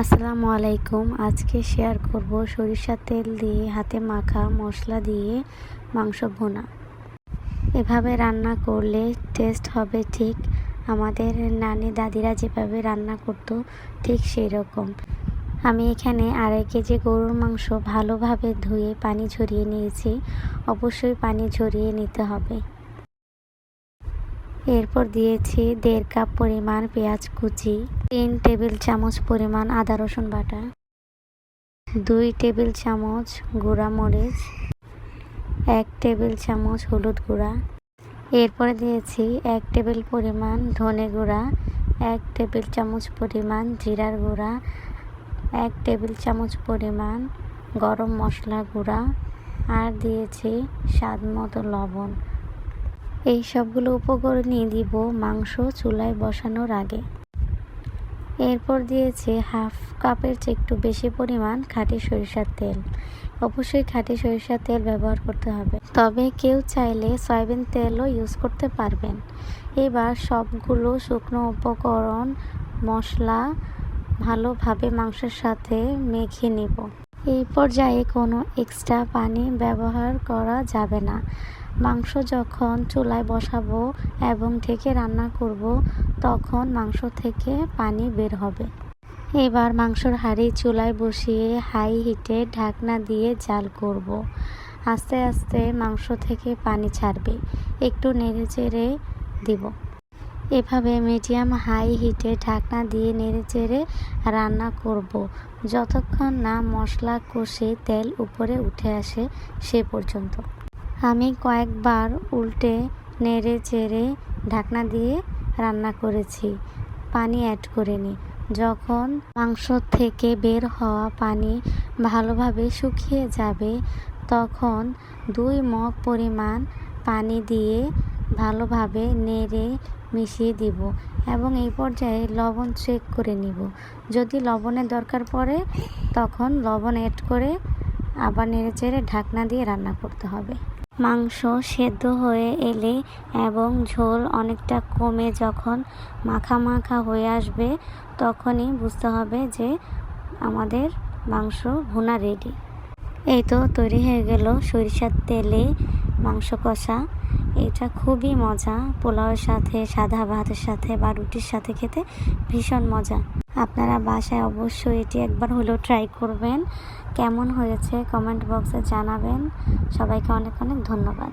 আসসালামু আলাইকুম। আজকে শেয়ার করব সরিষার তেল দিয়ে হাতে মাখা মশলা দিয়ে মাংস ভুনা। এভাবে রান্না করলে টেস্ট হবে ঠিক। আমাদের নানি দাদিরা যেভাবে রান্না করতো ঠিক সেই রকম আমি এখানে আড়াই কেজি গরুর মাংস ভালোভাবে ধুয়ে পানি ঝরিয়ে নিয়েছি। অবশ্যই পানি ঝরিয়ে নিতে হবে। এরপর দিয়েছি দেড় কাপ পরিমাণ পেঁয়াজ কুচি, তিন টেবিল চামচ পরিমাণ আদা রসুন বাটা, দুই টেবিল চামচ গুঁড়া মরিচ, এক টেবিল চামচ হলুদ গুঁড়া, এরপরে দিয়েছি এক টেবিল পরিমাণ ধনে গুঁড়া, এক টেবিল চামচ পরিমাণ জিরার গুঁড়া, এক টেবিল চামচ পরিমাণ গরম মশলা গুঁড়া, আর দিয়েছি স্বাদ মতো লবণ। এই সবগুলো উপকরণই দিব মাংস চুলায় বসানোর আগে। এরপর দিয়েছে হাফ কাপের চেয়ে একটু বেশি পরিমাণ খাঁটি সরিষার তেল। অবশ্যই খাঁটি সরিষার তেল ব্যবহার করতে হবে। তবে কেউ চাইলে সয়াবিন তেলও ইউজ করতে পারবেন। এবার সবগুলো শুকনো উপকরণ, মশলা ভালোভাবে মাংসের সাথে মেখে নিব। এই পর্যায়ে কোনো এক্সট্রা পানি ব্যবহার করা যাবে না। মাংস যখন চুলায় বসাবো এবং ঢেকে রান্না করব, তখন মাংস থেকে পানি বের হবে। এবার মাংসর হাঁড়ি চুলায় বসিয়ে হাই হিটে ঢাকনা দিয়ে জাল করব। আস্তে আস্তে মাংস থেকে পানি ছাড়বে। একটু নেড়ে চেড়ে দিব। এভাবে মিডিয়াম হাই হিটে ঢাকনা দিয়ে নেড়ে চেড়ে রান্না করব। যতক্ষণ না মশলা কষে তেল উপরে উঠে আসে, সে পর্যন্ত। আমি কয়েকবার উল্টে নেড়ে চেড়ে ঢাকনা দিয়ে রান্না করেছি। পানি অ্যাড করিনি যখন মাংস থেকে বের হওয়া পানি ভালোভাবে শুকিয়ে যাবে, তখন দুই মগ পরিমাণ পানি দিয়ে ভালোভাবে নেড়ে মিশিয়ে দিব এবং এই পর্যায়ে লবণ চেক করে নিব। যদি লবণের দরকার পড়ে, তখন লবণ অ্যাড করে আবার নেড়ে চেড়ে ঢাকনা দিয়ে রান্না করতে হবে। মাংস সেদ্ধ হয়ে এলে এবং ঝোল অনেকটা কমে যখন মাখা মাখা হয়ে আসবে, তখনই বুঝতে হবে যে আমাদের মাংস ভুনা রেডি এই তো তৈরি হয়ে গেল সরিষার তেলে মাংস কষা এটা খুবই মজা। পোলাওয়ের সাথে, সাদা ভাতের সাথে বা রুটির সাথে খেতে ভীষণ মজা। আপনারা বাসায় অবশ্যই এটি একবার হলেও ট্রাই করবেন। কেমন হয়েছে কমেন্ট বক্সে জানাবেন। সবাইকে অনেক অনেক ধন্যবাদ।